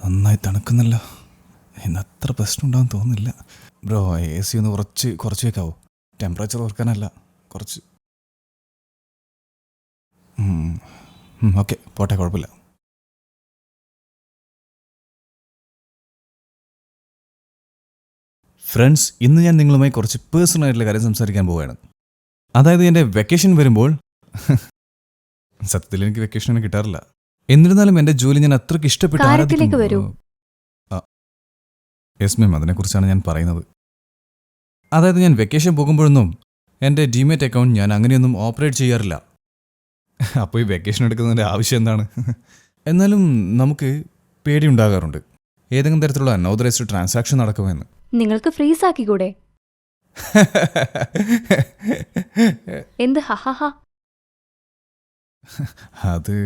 നന്നായി തണുക്കുന്നല്ല. ഇന്ന് അത്ര പ്രശ്നം ഉണ്ടാവും തോന്നുന്നില്ല. ബ്രോ എ സി ഒന്ന് കുറച്ച് കുറച്ച് വെക്കാവോ? ടെമ്പറേച്ചർ ഓർക്കാനല്ല കുറച്ച്. ഓക്കെ പോട്ടെ കുഴപ്പമില്ല. ഫ്രണ്ട്സ് ഇന്ന് ഞാൻ നിങ്ങളുമായി കുറച്ച് പേഴ്സണൽ ആയിട്ടുള്ള കാര്യം സംസാരിക്കാൻ പോവുകയാണ്. അതായത് എന്റെ വെക്കേഷൻ വരുമ്പോൾ സത്യത്തിൽ എനിക്ക് വെക്കേഷൻ ഒന്നും കിട്ടാറില്ല. എന്നിരുന്നാലും എന്റെ ജോലി ഞാൻ അത്രയ്ക്ക് ഇഷ്ടപ്പെട്ട് കാര്യത്തിലേക്ക് വരൂ. യെസ് മാം അതിനെക്കുറിച്ചാണ് ഞാൻ പറയുന്നത്. അതായത് ഞാൻ വെക്കേഷൻ പോകുമ്പോഴൊന്നും എന്റെ ഡിമേറ്റ് അക്കൗണ്ട് ഞാൻ അങ്ങനെയൊന്നും ഓപ്പറേറ്റ് ചെയ്യാറില്ല. അപ്പോൾ ഈ വെക്കേഷൻ എടുക്കുന്നതിന്റെ ആവശ്യം എന്താണ്? എന്നാലും നമുക്ക് പേടിയുണ്ടാകാറുണ്ട്. ഏതെങ്കിലും തരത്തിലുള്ള അൺഓതറൈസ്ഡ് ട്രാൻസാക്ഷൻ നടക്കുമെന്ന്. നിങ്ങൾക്ക് ഫ്രീസ് ആക്കിക്കൂടെ എന്ത് ഹഹഹ അത്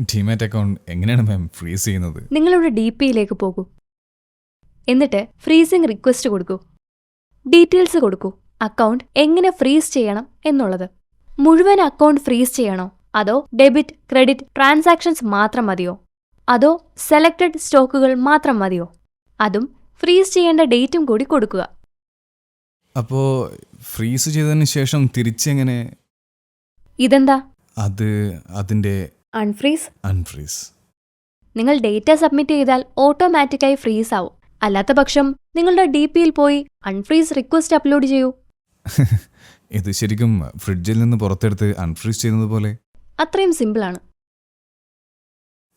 ഡിമാറ്റ് അക്കൗണ്ട് എങ്ങനെയാണ് മാം ഫ്രീസ് ചെയ്യുന്നത്? നിങ്ങളുടെ ഡി പിയിലേക്ക് പോകൂ. എന്നിട്ട് ഫ്രീസിംഗ് റിക്വസ്റ്റ് കൊടുക്കൂ. ഡീറ്റെയിൽസ് കൊടുക്കൂ. അക്കൗണ്ട് എങ്ങനെ ഫ്രീസ് ചെയ്യണം എന്നുള്ളത്. മുഴുവൻ അക്കൗണ്ട് ഫ്രീസ് ചെയ്യണോ? അതോ ഡെബിറ്റ് ക്രെഡിറ്റ് ട്രാൻസാക്ഷൻസ് മാത്രം മതിയോ? അതോ സെലക്റ്റഡ് സ്റ്റോക്കുകൾ മാത്രം മതിയോ? അതും ഫ്രീസ് ചെയ്യേണ്ട ഡേറ്റും കൂടി കൊടുക്കുക. അപ്പോൾ ഫ്രീസ് ചെയ്തതിന് ശേഷം തിരിച്ചെങ്ങനെ? ഇതെന്താ? അത് അതിന്റെ അൺഫ്രീസ് അൺഫ്രീസ് നിങ്ങൾ ഡേറ്റ സബ്മിറ്റ് ചെയ്താൽ ഓട്ടോമാറ്റിക്കായി ഫ്രീസ് ആവും. അല്ലാത്ത പക്ഷം നിങ്ങളുടെ ഡി പിയിൽ പോയി അൺഫ്രീസ് റിക്വസ്റ്റ് അപ്ലോഡ് ചെയ്യൂ. ഇത് ശരിക്കും ഫ്രിഡ്ജിൽ നിന്ന് പുറത്തെടുത്ത് അൺഫ്രീസ് ചെയ്യുന്നത് പോലെ? അത്രയും സിമ്പിളാണ്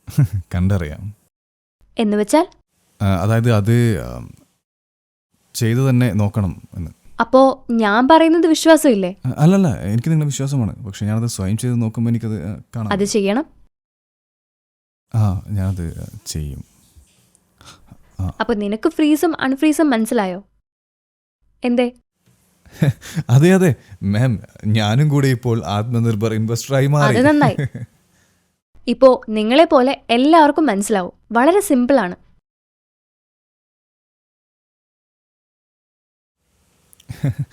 കണ്ടറിയാം. എന്ന് വെച്ചാൽ? അതായത് അത് ചെയ്തു തന്നെ നോക്കണം എന്ന്. അപ്പോ ഞാൻ പറയുന്നത് വിശ്വാസമില്ലേ? അല്ലല്ല എനിക്ക് നിങ്ങളുടെ വിശ്വാസമാണ്. പക്ഷെ ഞാനത് സ്വയം ചെയ്ത് നോക്കുമ്പോൾ എനിക്കത് കാണാം അത് ചെയ്യണം. ആ ഞാനത് ചെയ്യും. അപ്പൊ നിനക്ക് ഫ്രീസും അൺഫ്രീസും മനസ്സിലായോ? എന്തേ? അതെ അതെ. മാം ഞാനും കൂടെ ഇപ്പോൾ ആത്മനിർഭർ ഇൻവെസ്റ്ററായി മാറി. അത് നന്നായി. ഇപ്പോ നിങ്ങളെ പോലെ എല്ലാവർക്കും മനസ്സിലാവും. വളരെ സിമ്പിളാണ്. 呵 呵